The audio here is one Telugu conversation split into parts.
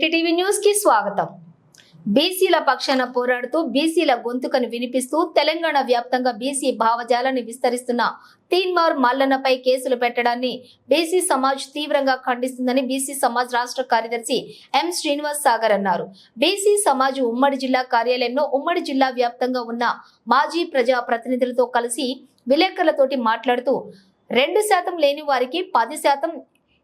ఏటీటీవీ న్యూస్కి స్వాగతం. బీసీల పక్షాన పోరాడుతూ బీసీల గొంతుకను వినిపిస్తూ తెలంగాణ వ్యాప్తంగా బీసీ భావజాలాన్ని విస్తరిస్తున్న తీన్మార్ మల్లన్నపై కేసులు పెట్టడాన్ని బీసీ సమాజ్ తీవ్రంగా ఖండిస్తుందని బీసీ సమాజ్ రాష్ట్ర కార్యదర్శి ఎం శ్రీనివాస్ సాగర్ అన్నారు. బీసీ సమాజ్ ఉమ్మడి జిల్లా కార్యాలయంలో ఉమ్మడి జిల్లా వ్యాప్తంగా ఉన్న మాజీ ప్రజా ప్రతినిధులతో కలిసి విలేకరులతోటి మాట్లాడుతూ రెండు శాతం లేని వారికి పది శాతం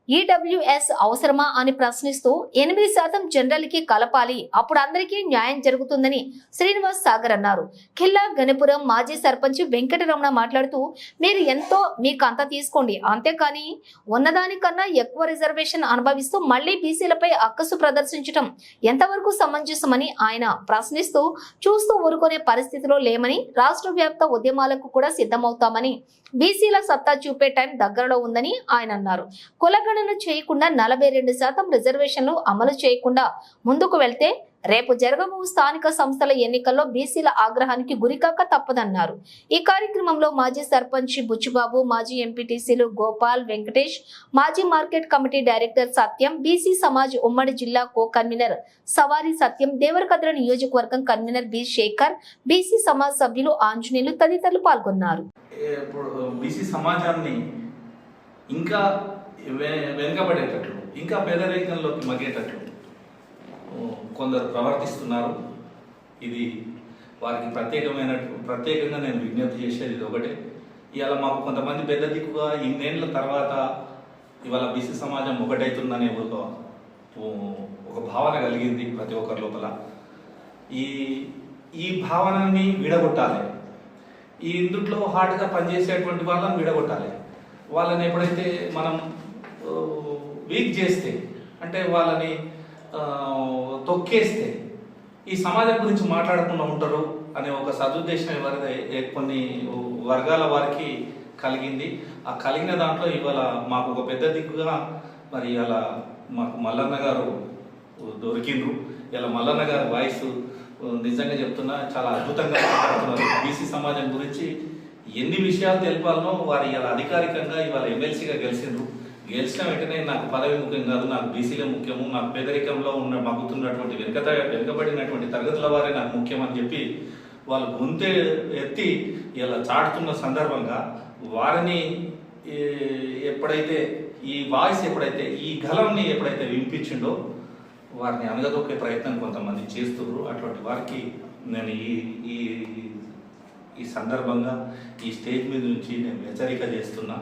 ఈడబ్ల్యూఎస్ అవసరమా అని ప్రశ్నిస్తూ ఎనిమిది శాతం జనరల్కి కలపాలి. అప్పుడు అందరికీ న్యాయం జరుగుతుందని శ్రీనివాస్ సాగర్ అన్నారు. ఖిల్లా గణపురం మాజీ సర్పంచ్ వెంకటరమణ మాట్లాడుతూ మీరు ఎంతో మీకు అంత తీసుకోండి. అంతేకాని ఉన్నదానికన్నా ఎక్కువ రిజర్వేషన్ అనుభవిస్తూ మళ్ళీ బీసీలపై అక్కసు ప్రదర్శించడం ఎంతవరకు సమంజసమని ఆయన ప్రశ్నిస్తూ చూస్తూ ఊరుకునే పరిస్థితిలో లేమని రాష్ట్ర వ్యాప్త ఉద్యమాలకు కూడా సిద్ధమవుతామని బీసీల సత్తా చూపే టైం దగ్గరలో ఉందని ఆయన అన్నారు. కులగణన చేయకుండా నలభై రెండు శాతం రిజర్వేషన్లు అమలు చేయకుండా ముందుకు వెళ్తే రేపు జరగబో స్థానిక సంస్థల ఎన్నికల్లో బీసీల ఆగ్రహానికి గురికాక తప్పదన్నారు. ఈ కార్యక్రమంలో మాజీ సర్పంచ్ బుచ్చిబాబు మాజీ ఎంపీటీసీలు గోపాల్ వెంకటేష్ మాజీ market committee director Satyam BC Samaj ఉమ్మడి జిల్లా కో కన్వీనర్ సవారి సత్యం దేవరకద్ర నియోజకవర్గం convener B Shekhar BC Samaj సభ్యులు ఆంజనేయులు తదితరులు పాల్గొన్నారు. బీసీ సమాజాన్ని ఇంకా వెనుకబడేటట్లు ఇంకా పేదరికంలోకి మగ్గేటట్లు. కొందరు ప్రవర్తిస్తున్నారు. ఇది వారికి ప్రత్యేకమైన ప్రత్యేకంగా నేను విజ్ఞప్తి చేసేది ఇది ఒకటే. ఇవాళ మాకు కొంతమంది పెద్ద దిక్కుగా ఇన్నేళ్ళ తర్వాత ఇవాళ బీసీ సమాజం ఒకటైతుందనే ఒక ఒక భావన కలిగింది ప్రతి ఒక్కరి లోపల. ఈ ఈ భావనని విడగొట్టాలి. ఈ ఇందుట్లో హార్డ్గా పనిచేసేటువంటి వాళ్ళని విడగొట్టాలి. వాళ్ళని ఎప్పుడైతే మనం వీక్ చేస్తే అంటే వాళ్ళని తొక్కేస్తే ఈ సమాజం గురించి మాట్లాడకుండా ఉంటారు అనే ఒక సదుద్దేశం ఎవరిది? కొన్ని వర్గాల వారికి కలిగింది. ఆ కలిగిన దాంట్లో ఇవాళ మాకు ఒక పెద్ద దిక్కుగా మరి ఇలా మాకు మల్లన్న గారు దొరికిండ్రు. ఇలా మల్లన్న గారి వాయిస్ నిజంగా చెప్తున్నా చాలా అద్భుతంగా మాట్లాడుతున్నారు. బీసీ సమాజం గురించి ఎన్ని విషయాలు తెలిపాలనో వారు ఇలా అధికారికంగా ఇవాళ ఎమ్మెల్సీగా గెలిచిండ్రు. గెలిచిన వెంటనే నాకు పదవి ముఖ్యం కాదు నాకు బీసీలే ముఖ్యము నాకు పేదరికంలో ఉన్న మగ్గుతున్నటువంటి వెనుకత వెనుకబడినటువంటి తరగతుల వారే నాకు ముఖ్యం అని చెప్పి వాళ్ళు గొంతె ఎత్తి ఇలా చాటుతున్న సందర్భంగా వారిని ఎప్పుడైతే ఈ వాయిస్ ఎప్పుడైతే ఈ గలంని ఎప్పుడైతే వినిపించిండో వారిని అనగదొక్కే ప్రయత్నం కొంతమంది చేస్తున్నారు. అటువంటి వారికి నేను ఈ ఈ ఈ సందర్భంగా ఈ స్టేజ్ మీద నుంచి నేను హెచ్చరిక చేస్తున్నా.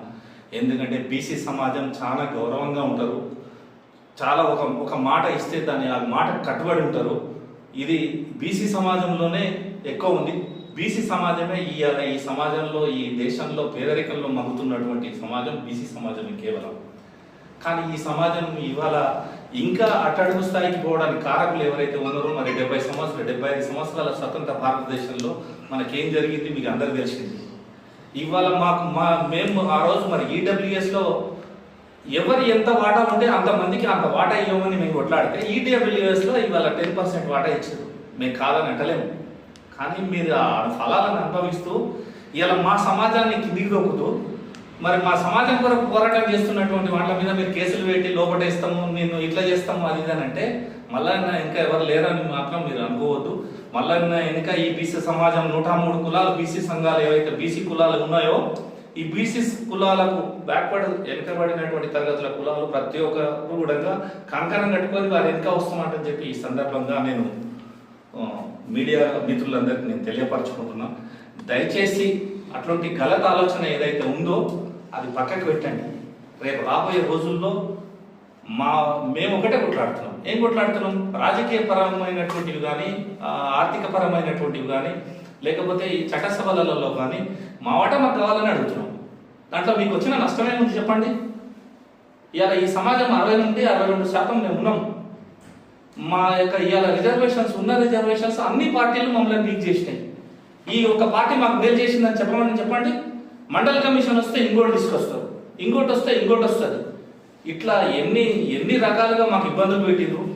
ఎందుకంటే బీసీ సమాజం చాలా గౌరవంగా ఉంటారు. చాలా ఒక ఒక మాట ఇస్తే దాన్ని ఆ మాట కట్టుబడి ఉంటారు. ఇది బీసీ సమాజంలోనే ఎక్కువ ఉంది. బీసీ సమాజమే ఈ ఈ సమాజంలో ఈ దేశంలో పేదరికంలో మగ్గుతున్నటువంటి సమాజం బీసీ సమాజం కేవలం. కానీ ఈ సమాజం ఇవాళ ఇంకా అట్టడుగు స్థాయికి పోవడానికి కారకులు ఎవరైతే ఉన్నారో మరి డెబ్బై సంవత్సరాలు డెబ్బై ఐదు సంవత్సరాల స్వతంత్ర భారతదేశంలో మనకేం జరిగింది మీకు అందరికీ తెలిసింది. ఇవాళ మాకు మా మేము ఆ రోజు మరి ఈడబ్ల్యూఎస్లో ఎవరు ఎంత వాటా ఉంటే అంతమందికి అంత వాటా ఇవ్వమని మేము కొట్లాడితే ఈడబ్ల్యూఎస్లో ఇవాళ టెన్ పర్సెంట్ వాటా ఇచ్చారు. మేము కాదని అంటలేము. కానీ మీరు ఆ ఫలాలను అనుభవిస్తూ ఇలా మా సమాజాన్ని కిందికి దొక్కుతూ మరి మా సమాజం కొరకు పోరాటం చేస్తున్నటువంటి వాళ్ళ మీద మీరు కేసులు పెట్టి లోపటేస్తాము నేను ఇట్లా చేస్తాము అది ఇది అని అంటే మళ్ళా ఇంకా ఎవరు లేరని మాత్రం మీరు అనుకోవద్దు. మళ్ళా ఇంకా ఈ బీసీ సమాజం నూట మూడు కులాలు బీసీ సంఘాలు ఏవైతే బీసీ కులాలు ఉన్నాయో ఈ బీసీ కులాలకు బ్యాక్వర్డ్ వెనుకబడినటువంటి తరగతుల కులాలు ప్రతి ఒక్కరు కూడా కంకణం కట్టుకొని వారు వెనుక వస్తామంటని చెప్పి ఈ సందర్భంగా నేను మీడియా మిత్రులందరికీ నేను తెలియపరచుకుంటున్నాను దయచేసి అటువంటి గలత ఆలోచన ఏదైతే ఉందో అది పక్కకు పెట్టండి. రేపు రాబోయే రోజుల్లో మా మేము ఒకటే కొట్లాడుతున్నాం. ఏం కొట్లాడుతున్నాం? రాజకీయ పరమైనటువంటివి కానీ ఆర్థిక పరమైనటువంటివి కానీ లేకపోతే ఈ చట్టసభలలో కానీ మా వాట మాకు కావాలని అడుగుతున్నాం. దాంట్లో మీకు వచ్చిన నష్టమే ఉంది చెప్పండి? ఇవాళ ఈ సమాజం అరవై నుండి అరవై రెండు శాతం మేము ఉన్నాం. మా యొక్క ఇవాళ రిజర్వేషన్స్ ఉన్న రిజర్వేషన్స్ అన్ని పార్టీలు మమ్మల్ని లీక్ చేసినాయి. ఈ ఒక పార్టీ మాకు మేలు చేసిందని చెప్పమని చెప్పండి? మండల కమిషన్ వస్తే ఇంకోటి తీసుకొస్తారు. ఇంకోటి వస్తే ఇంకోటి వస్తుంది. ఇట్లా ఎన్ని ఎన్ని రకాలుగా మాకు ఇబ్బందులు పెట్టిండ్రు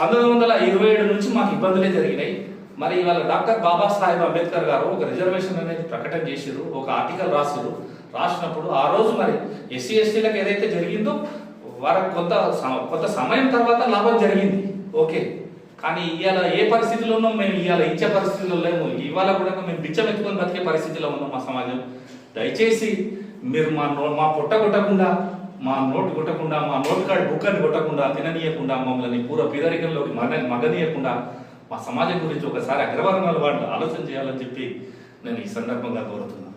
పంతొమ్మిది వందల ఇరవై ఏడు నుంచి మాకు ఇబ్బందులే జరిగినాయి. మరి ఇవాళ డాక్టర్ బాబాసాహెబ్ అంబేద్కర్ గారు ఒక రిజర్వేషన్ అనేది ప్రకటన చేసిరు ఒక ఆర్టికల్ రాసిరు రాసినప్పుడు ఆ రోజు మరి ఎస్సీ ఎస్టీలకు ఏదైతే జరిగిందో వారికి కొంత సమ- కొంత సమయం తర్వాత లాభం జరిగింది. ఓకే. కానీ ఇవాళ ఏ పరిస్థితిలో ఉన్నాం మేము ఇవాళ ఇచ్చే పరిస్థితిలో లేము. ఇవాళ కూడా మేము బిచ్చం ఎత్తుకొని బతికే పరిస్థితిలో ఉన్నాం మా సమాజం. దయచేసి మీరు మా నో మా పొట్ట కొట్టకుండా మా నోటు కొట్టకుండా మా నోట్ కార్డ్ బుక్కని కొట్టకుండా తిననీయకుండా మమ్మల్ని పూర్వ పేదరికంలోకి మరణ మగనీయకుండా మా సమాజం గురించి ఒకసారి అగ్రవర్ణాలు వాళ్ళు ఆలోచన చేయాలని చెప్పి నేను ఈ సందర్భంగా కోరుతున్నాను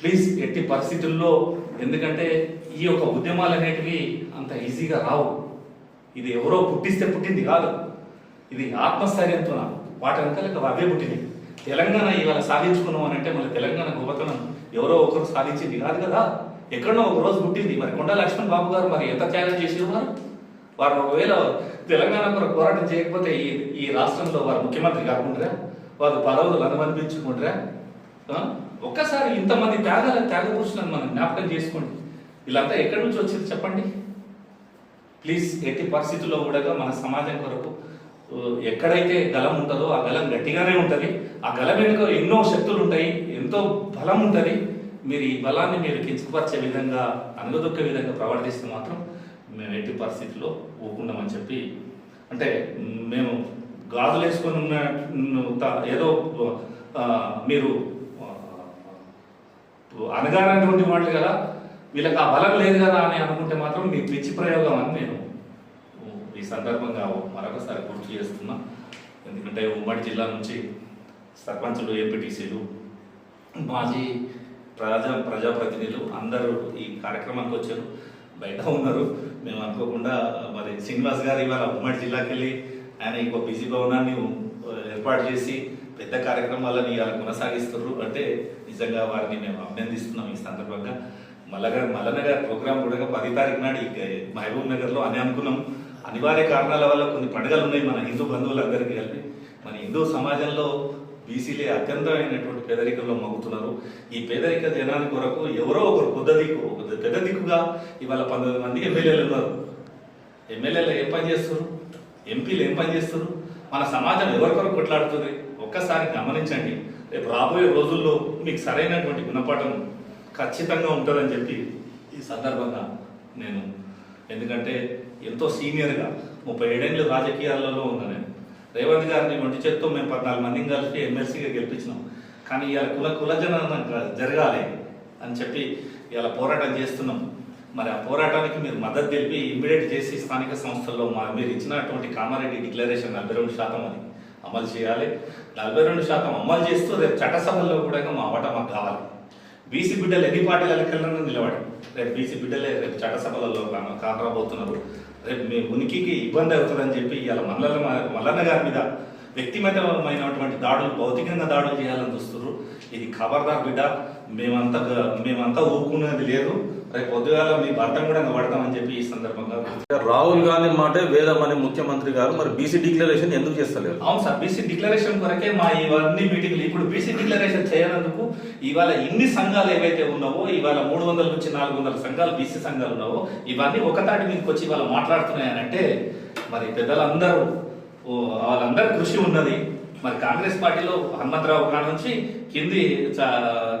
ప్లీజ్ ఎట్టి పరిస్థితుల్లో ఎందుకంటే ఈ యొక్క ఉద్యమాలు అనేటివి అంత ఈజీగా రావు. ఇది ఎవరో పుట్టిస్తే పుట్టింది కాదు. ఇది ఆత్మస్థైర్యంతో వాటి వెనకాల అవే పుట్టింది తెలంగాణ ఇవాళ సాధించుకున్నాం అని అంటే మన తెలంగాణ గొప్పతనం. ఎవరో ఒకరు సాధించింది కాదు కదా. ఎక్కడో ఒక రోజు పుట్టింది. మరి కొండ లక్ష్మణ్ బాబు గారు మరి ఎంత త్యాగం చేసి ఉన్నారు వారు ఒకవేళ తెలంగాణ కొరకు పోరాటం చేయకపోతే ఈ ఈ రాష్ట్రంలో వారు ముఖ్యమంత్రి కాకుండా వారు పదవులు అనుమతించుకుంటారా ఒక్కసారి ఇంతమంది త్యాగాల త్యాగ పురుషులను మనం జ్ఞాపకం చేసుకోండి. వీళ్ళంతా ఎక్కడి నుంచి వచ్చింది చెప్పండి? ప్లీజ్ ఎట్టి పరిస్థితుల్లో కూడా మన సమాజం కొరకు ఎక్కడైతే గలం ఉంటుందో ఆ గలం గట్టిగానే ఉంటుంది. ఆ గలం వెనుక ఎన్నో శక్తులు ఉంటాయి ఎంతో బలం ఉంటుంది మీరు ఈ బలాన్ని మీరు కించపరిచే విధంగా అనగదొక్కే విధంగా ప్రవర్తిస్తే మాత్రం మేము ఎట్టి పరిస్థితుల్లో ఊకుండామని చెప్పి అంటే మేము గాజులు వేసుకొని ఉన్న ఏదో మీరు అనగానటువంటి మాటలు కదా వీళ్ళకి ఆ బలం లేదు కదా అని అనుకుంటే మాత్రం మీ పిచ్చి ప్రయోగం అని నేను సందర్భంగా మరొకసారి గుర్తు చేస్తున్నా. ఎందుకంటే ఉమ్మడి జిల్లా నుంచి సర్పంచులు ఏపీటీసీలు మాజీ ప్రజా ప్రజాప్రతినిధులు అందరూ ఈ కార్యక్రమానికి వచ్చారు. బయట ఉన్నారు. మేము అనుకోకుండా మరి శ్రీనివాస్ గారు ఇవాళ ఉమ్మడి జిల్లాకి వెళ్ళి ఆయన ఇంకో బిజీ భవనాన్ని ఏర్పాటు చేసి పెద్ద కార్యక్రమాలను ఇవాళ కొనసాగిస్తున్నారు అంటే నిజంగా వారిని మేము అభినందిస్తున్నాం ఈ సందర్భంగా. మల్లగారు మల్లన్న గారి ప్రోగ్రాం కూడా పది తారీఖు నాడు ఈ మహబూబ్ నగర్లో అని అనుకున్నాం. అనివార్య కారణాల వల్ల కొన్ని పండుగలు ఉన్నాయి మన హిందూ బంధువులందరికీ కలిపి. మన హిందూ సమాజంలో బీసీలే అత్యంతమైనటువంటి పేదరికంలో మగ్గుతున్నారు ఈ పేదరిక జనాని కొరకు ఎవరో ఒకరు పెద్ద దిక్కు ఒక పెద్ద దిక్కుగా ఇవాళ పంతొమ్మిది మంది ఎమ్మెల్యేలు ఉన్నారు. ఎమ్మెల్యేలు ఏం పని చేస్తారు ఎంపీలు ఏం పని చేస్తారు మన సమాజం ఎవరి కొరకు కొట్లాడుతుంది? ఒక్కసారి గమనించండి. రేపు రాబోయే రోజుల్లో మీకు సరైనటువంటి గుణపాఠం ఖచ్చితంగా ఉంటుందని చెప్పి ఈ సందర్భంగా నేను ఎందుకంటే ఎంతో సీనియర్గా ముప్పై ఏడేళ్ళు రాజకీయాలలో ఉన్నా నేను రేవంత్ గారిని ఒంటి చేత్తో మేము పద్నాలుగు మందిని కలిసి ఎమ్మెల్సీగా గెలిపించినాం. కానీ ఇవాళ కుల కులజన జరగాలి అని చెప్పి ఇలా పోరాటం చేస్తున్నాం. మరి ఆ పోరాటానికి మీరు మద్దతు తెలిపి ఇమ్మీడియట్ చేసి స్థానిక సంస్థల్లో మా మీరు ఇచ్చినటువంటి కామారెడ్డి డిక్లరేషన్ నలభై రెండు శాతం అని అమలు చేయాలి. నలభై రెండు శాతం అమలు చేస్తూ రేపు చట్టసభల్లో కూడా మా వాటా మాకు కావాలి. బీసీ బిడ్డలు ఎన్ని పార్టీలకు వెళ్ళాలని నిలబడి రేపు బీసీ బిడ్డలే రేపు చట్టసభలలో కాన- కానరాబోతున్నారు. రేపు మీ ఉనికికి ఇబ్బంది అవుతుందని చెప్పి ఇవాళ మల్లన్న మల్లన్న గారి మీద వ్యక్తిగతమైనటువంటి దాడులు భౌతికంగా దాడులు చేయాలని చూస్తున్నారు ఇది ఖబర్దార్ బిడ్డ. మేమంతా మేమంతా ఊరుకునేది లేదు. రేపు పొద్దుగాల మీ భర్త కూడా పడతామని చెప్పి ఈ సందర్భంగా రాహుల్ గాంధీ మాటే వేదమని ముఖ్యమంత్రి గారు మరి బీసీ డిక్లరేషన్ ఎందుకు చేస్తలేరు? అవును సార్ బీసీ డిక్లరేషన్ కొరకే మా ఇవన్నీ మీటింగ్లు ఇప్పుడు బీసీ డిక్లరేషన్ చేయనందుకు ఇవాళ ఇన్ని సంఘాలు ఏవైతే ఉన్నావో ఇవాళ మూడు వందల నుంచి నాలుగు వందల సంఘాలు బీసీ సంఘాలు ఉన్నావో ఇవన్నీ ఒకతాటి మీదకి వచ్చి ఇవాళ మాట్లాడుతున్నాయనంటే మరి పెద్దలందరూ వాళ్ళందరి కృషి ఉన్నది. మరి కాంగ్రెస్ పార్టీలో హనుమంతరావు కాడ నుంచి కింది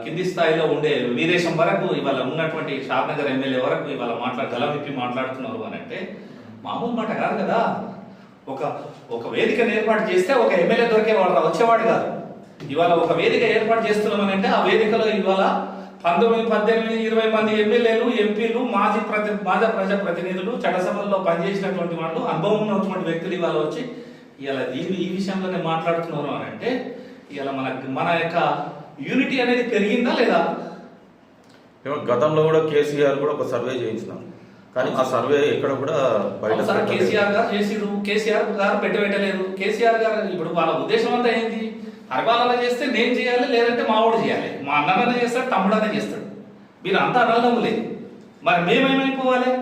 కింది స్థాయిలో ఉండే వీరేశం వరకు ఇవాళ ఉన్నటువంటి షాద్నగర్ ఎమ్మెల్యే వరకు ఇవాళ మాట్లా గల విప్పి మాట్లాడుతున్నారు అని అంటే మామూలు మాట కాదు కదా. ఒక ఒక వేదికను ఏర్పాటు చేస్తే ఒక ఎమ్మెల్యే దొరికేవాడు వచ్చేవాడు కాదు. ఇవాళ ఒక వేదిక ఏర్పాటు చేస్తున్నామని అంటే ఆ వేదికలో ఇవాళ పంతొమ్మిది పద్దెనిమిది ఇరవై మంది ఎమ్మెల్యేలు ఎంపీలు మాజీ ప్రతి మాజీ ప్రజా ప్రతినిధులు చట్టసభల్లో పనిచేసినటువంటి వాళ్ళు అనుభవం ఉన్నటువంటి వ్యక్తులు ఇవాళ వచ్చి ఇవాళ దీని ఈ విషయంలోనే మాట్లాడుతున్నారు అని అంటే ఇవాళ మన మన యొక్క యూనిటీ అనేది పెరిగిందా లేదా? ఏమో గతంలో కూడా కేసీఆర్ కూడా ఒక సర్వే చేయించినాం. కానీ ఆ సర్వే ఎక్కడ కూడా బయట. కేసీఆర్ గారు చేసిరు కేసీఆర్ గారు పెట్ట పెట్టలేదు. కేసీఆర్ గారు ఇప్పుడు వాళ్ళ ఉద్దేశం అంతా ఏంటి అరబాలలో చేస్తే నేను చేయాలి లేదంటే మావాడు చేయాలి. మా అన్నదన్న చేస్తాడు తమ్ముడన్న చేస్తాడు. మీరు అంతా అన్నదమ్ములే మరి మేమేమైపోవాలి?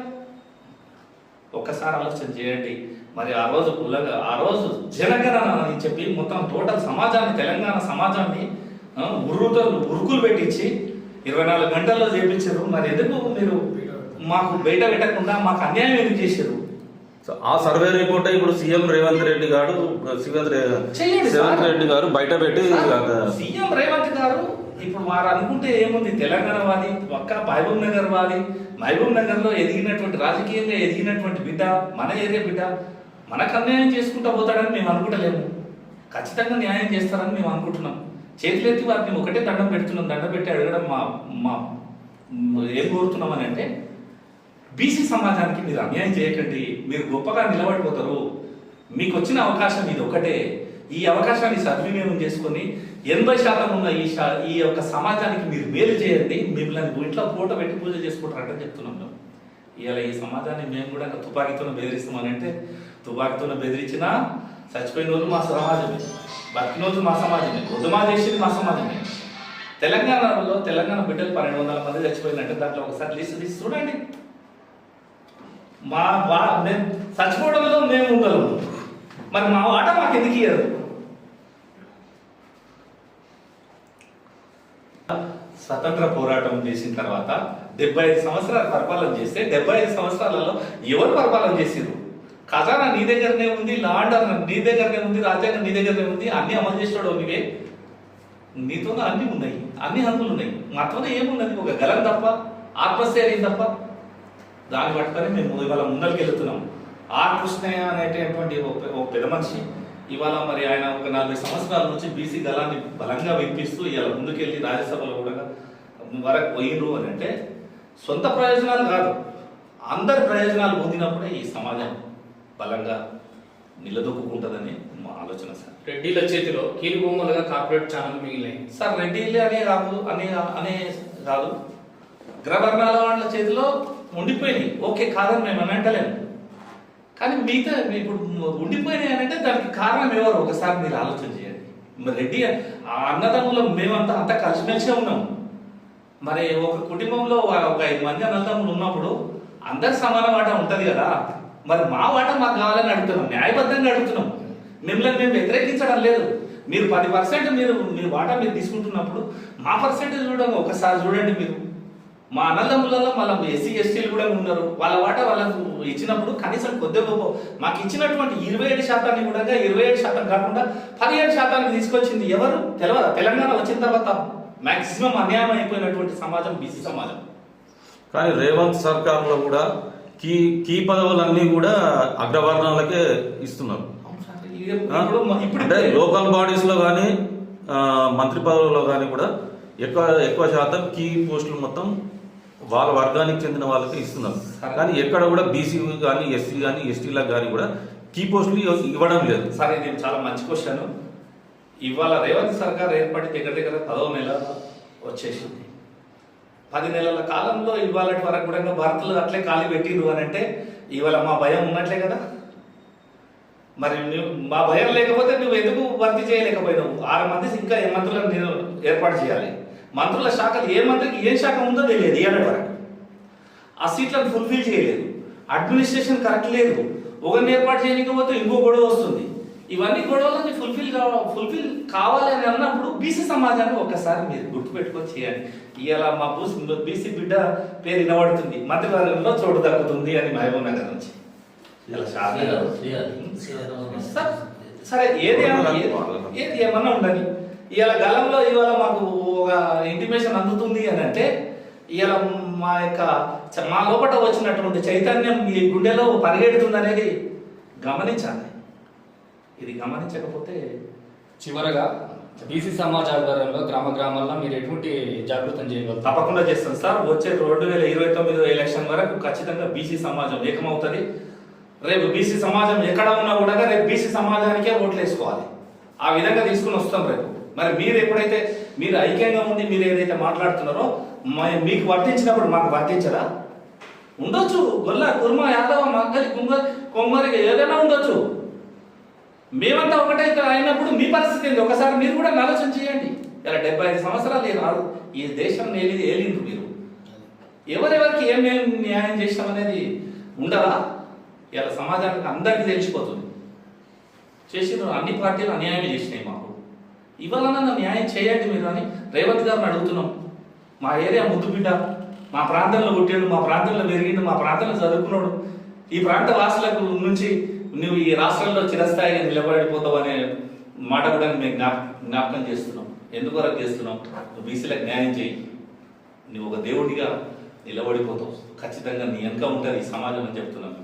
ఒక్కసారి ఆలోచన చేయండి. మరి ఆ రోజు కులగా ఆ రోజు జనగణన అని చెప్పి మొత్తం టోటల్ సమాజాన్ని తెలంగాణ సమాజాన్ని ఆ, ఉర్రుతో ఉరుకులు పెట్టించి ఇరవై నాలుగు గంటల్లో చేపించారు. మరి ఎందుకు మీరు మాకు బయట పెట్టకుండా మాకు అన్యాయం ఎందుకు చేశారు? సో ఆ సర్వే రిపోర్ట్ ఇప్పుడు సీఎం రేవంత్ రెడ్డి గారు. రేవంత్ రెడ్డి గారు బయట పెట్టి సీఎం రేవంత్ గారు ఇప్పుడు వారు అనుకుంటే ఏముంది? తెలంగాణ వాది పక్క మహబూబ్ నగర్ వాది. మహబూబ్ నగర్లో ఎదిగినటువంటి రాజకీయంగా ఎదిగినటువంటి బిడ్డ మన ఏరియా బిడ్డ మనకు అన్యాయం చేసుకుంటూ పోతాడని మేము అనుకుంటలేము. ఖచ్చితంగా న్యాయం చేస్తారని మేము అనుకుంటున్నాం. చేతులెత్తి వారిని ఒకటే దండం పెడుతున్నాం. దండం పెట్టి అడగడం మా మా ఏం కోరుతున్నాం అని అంటే బీసీ సమాజానికి మీరు అన్యాయం చేయకండి. మీరు గొప్పగా నిలబడిపోతారు. మీకు వచ్చిన అవకాశం ఇది ఒకటే. ఈ అవకాశాన్ని సద్వినియోగం చేసుకొని ఎనభై శాతం ఉన్న ఈ ఈ యొక్క సమాజానికి మీరు మేలు చేయండి. మిమ్మల్ని ఇంట్లో పూట పెట్టి పూజ చేసుకుంటారంటే చెప్తున్నాం మేము. ఇలా ఈ సమాజాన్ని మేము కూడా తుపాకీతోనే బెదిరిస్తామని అంటే తుపాకీతోనే బెదిరించినా చచ్చిపోయిన రోజు మా సమాజమే. బతికిన రోజు మా సమాజమే. ఉద్యమా చేసింది మా సమాజమే. తెలంగాణలో తెలంగాణ బిడ్డలు పన్నెండు వందల మంది చచ్చిపోయినట్టు దాంట్లో ఒకసారి లిస్ట్ తీసి చూడండి. మా మేము చచ్చిపోవడంలో మేము ఉండగలము మరి మా వాట మాకు ఎందుకు ఇయ్యదు స్వతంత్ర పోరాటం చేసిన తర్వాత డెబ్బై ఐదు సంవత్సరాలు పరిపాలన చేస్తే డెబ్బై ఐదు సంవత్సరాలలో ఎవరు పరిపాలన చేసిరు ఖజానా నీ దగ్గరనే ఉంది లా ఆర్డర్ నీ దగ్గరనే ఉంది రాజ్యాంగం నీ దగ్గరనే ఉంది అన్ని అమలు చేసాడు నీవే నీతోనే అన్ని ఉన్నాయి అన్ని హంగులు ఉన్నాయి. మాతోనే ఏమున్నది? ఒక గలం తప్ప ఆత్మస్థైర్యం తప్ప. దాన్ని పట్టుకొని మేము ఇవాళ ముందరికి వెళ్తున్నాం ఆర్ కృష్ణయ్య అనేటటువంటి ఒక పెద్ద మనిషి ఇవాళ మరి ఆయన ఒక నలభై సంవత్సరాల నుంచి బీసీ దళాన్ని బలంగా వినిపిస్తూ ఇవాళ ముందుకెళ్ళి రాజ్యసభలో కూడా వరకు పోయినరు అని అంటే సొంత ప్రయోజనాలు కాదు. అందరి ప్రయోజనాలు పొందినప్పుడే ఈ సమాజం బలంగా నిలదొక్కుంటుందని మా ఆలోచన సార్. రెడ్డిల చేతిలో కీలుబొమ్మలుగా కార్పొరేట్ ఛానల్ మిగిలినాయి. సార్ రెడ్డిలే అనే కాదు అనే అనే కాదు గ్రవర్ణాల వాళ్ళ చేతిలో ఉండిపోయినాయి. ఓకే కాదని మేము అని అంటలేము కానీ మిగతా ఇప్పుడు ఉండిపోయినాయి అని అంటే దానికి కారణం ఎవరు? ఒకసారి మీరు ఆలోచన చేయండి. మరి రెడ్డి ఆ అన్నదమ్ములు మేమంతా అంతా కలిసిమెలిసే ఉన్నాం. మరి ఒక కుటుంబంలో ఒక ఐదు మంది అన్నదమ్ములు ఉన్నప్పుడు అందరి సమాన వాట ఉంటుంది కదా. మరి మా వాట మాకు కావాలని అడుగుతున్నాం. న్యాయబద్ధంగా అడుగుతున్నాం. మిమ్మల్ని మేము వ్యతిరేకించడం లేదు. మీరు పది పర్సెంట్ మీరు మీ వాటా మీరు తీసుకుంటున్నప్పుడు మా పర్సెంటేజ్ చూడండి. ఒకసారి చూడండి మీరు. మా అన్నదమ్ములలో మళ్ళీ ఎస్సీ ఎస్టీలు కూడా ఉన్నారు. వాళ్ళ వాటా వాళ్ళకు ఇచ్చినప్పుడు కనీసం కొద్దిగా గొప్ప మాకు ఇచ్చినటువంటి ఇరవై ఏడు శాతాన్ని కూడా ఇరవై ఏడు శాతం కాకుండా పదిహేడు శాతానికి తీసుకొచ్చింది ఎవరు? తెలియదా తెలంగాణ వచ్చిన తర్వాత మాక్సిమం అన్యాయం అయిపోయినటువంటి సమాజం బీసీ సమాజం. కానీ రేవంత్ సర్కార్లో కూడా కీ కీ పదవులన్నీ కూడా అగ్రవర్ణాలకే ఇస్తున్నారు. అంటే లోకల్ బాడీస్లో కానీ మంత్రి పదవుల్లో కానీ కూడా ఎక్కువ ఎక్కువ శాతం కీ పోస్టులు మొత్తం వాళ్ళ వర్గానికి చెందిన వాళ్ళకి ఇస్తున్నారు కానీ ఎక్కడ కూడా బీసీ కానీ ఎస్సీ కానీ ఎస్టీలకు కానీ కూడా కీ పోస్టులు ఇవ్వ- ఇవ్వడం లేదు. సరే ఇది చాలా మంచి క్వశ్చన్ ఇవాళ రేవంత్ సర్కార్ ఏర్పడి దగ్గర దగ్గర పదవ నెల వచ్చేసింది. పది నెలల కాలంలో ఇవాళ వరకు కూడా భర్తలు అట్లే ఖాళీ పెట్టిండ్రు అని అంటే ఇవాళ మా భయం ఉన్నట్లే కదా? మరి నువ్వు మా భయం లేకపోతే నువ్వు ఎందుకు భర్తీ చేయలేకపోయినావు? ఆరు మంది ఇంకా ఏ మంత్రులను నేను ఏర్పాటు చేయాలి? మంత్రుల శాఖలు ఏ మంత్రికి ఏ శాఖ ఉందో తెలియదు ఏడాది వరకు ఆ సీట్లను ఫుల్ఫిల్ చేయలేదు. అడ్మినిస్ట్రేషన్ కరెక్ట్ లేదు. ఒకరిని ఏర్పాటు చేయకపోతే ఇంకో గొడవ వస్తుంది. ఇవన్నీ గొడవలన్నీ ఫుల్ఫిల్ కావ ఫుల్ఫిల్ కావాలి అని అన్నప్పుడు బీసీ సమాజాన్ని ఒక్కసారి మీరు గుర్తుపెట్టుకొని చేయండి. ఇవాళ మా బీసీ బిడ్డ పేరు వినబడుతుంది. మంత్రివర్గంలో చోటు దక్కుతుంది అని మహబూబ్ నగర్ నుంచి సరే, ఏది- ఏది ఏమన్నా ఉండని ఇవాళ గలంలో ఇవాళ మాకు ఒక ఇంటిమేషన్ అందుతుంది అని అంటే ఇవాళ మా యొక్క మా లోపల వచ్చినటువంటి చైతన్యం మీ గుండెలో పరిగెడుతుంది అనేది గమనించాలి. ఇది గమనించకపోతే చివరగా బీసీ సమాజ్ ఆధ్వర్యంలో గ్రామ గ్రామాల్లో మీరు ఎటువంటి జాగృతం చేయగలుగుతారు? తప్పకుండా చేస్తాం సార్. వచ్చే రెండు వేల ఇరవై తొమ్మిది ఎలక్షన్ వరకు ఖచ్చితంగా బీసీ సమాజం ఏకమవుతుంది. రేపు బీసీ సమాజం ఎక్కడ ఉన్నా కూడా రేపు బీసీ సమాజానికే ఓట్లు వేసుకోవాలి. ఆ విధంగా తీసుకుని వస్తాం రేపు. మరి మీరు ఎప్పుడైతే మీరు ఐక్యంగా ఉండి మీరు ఏదైతే మాట్లాడుతున్నారో మీకు వర్తించినప్పుడు మాకు వర్తించదా ఉండొచ్చు. గొల్ల కుర్మ యాదవ మంగలి కుంగ కొమ్మరి ఏదైనా ఉండొచ్చు. మేమంతా ఒకటైతే అయినప్పుడు మీ పరిస్థితి ఏంది? ఒకసారి మీరు కూడా ఆలోచన చేయండి. ఇలా డెబ్బై ఐదు సంవత్సరాలు ఈ రాదు ఈ దేశం ఏలి ఏలిండ్రు మీరు. ఎవరెవరికి ఏం ఏం న్యాయం చేసినాం అనేది ఉండదా? ఇలా సమాజానికి అందరికీ తెలిసిపోతుంది. చేసిన అన్ని పార్టీలు అన్యాయం చేసినాయి మాకు. ఇవాళ న్యాయం చేయండి మీరు అని రేవంత్ గారిని అడుగుతున్నాం. మా ఏరియా ముద్దు బిడ్డ మా ప్రాంతంలో పుట్టాడు మా ప్రాంతంలో పెరిగిండు మా ప్రాంతంలో చదువుకున్నాడు. ఈ ప్రాంత వాసులకు నుంచి నువ్వు ఈ రాష్ట్రంలో చిరస్థాయిగా నిలబడిపోతావు అనే మాట కూడా మేము జ్ఞాప జ్ఞాపకం చేస్తున్నాం. ఎందువరకు చేస్తున్నాం? నువ్వు బీసీలకు న్యాయం చేయి. నువ్వు ఒక దేవుడిగా నిలబడిపోతావు. ఖచ్చితంగా నీ వెనక ఉంటుంది ఈ సమాజం అని చెప్తున్నాం.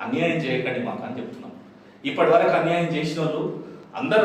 అన్యాయం చేయకండి మాకు అని చెప్తున్నాం. ఇప్పటి వరకు అన్యాయం చేసిన వాళ్ళు అందరూ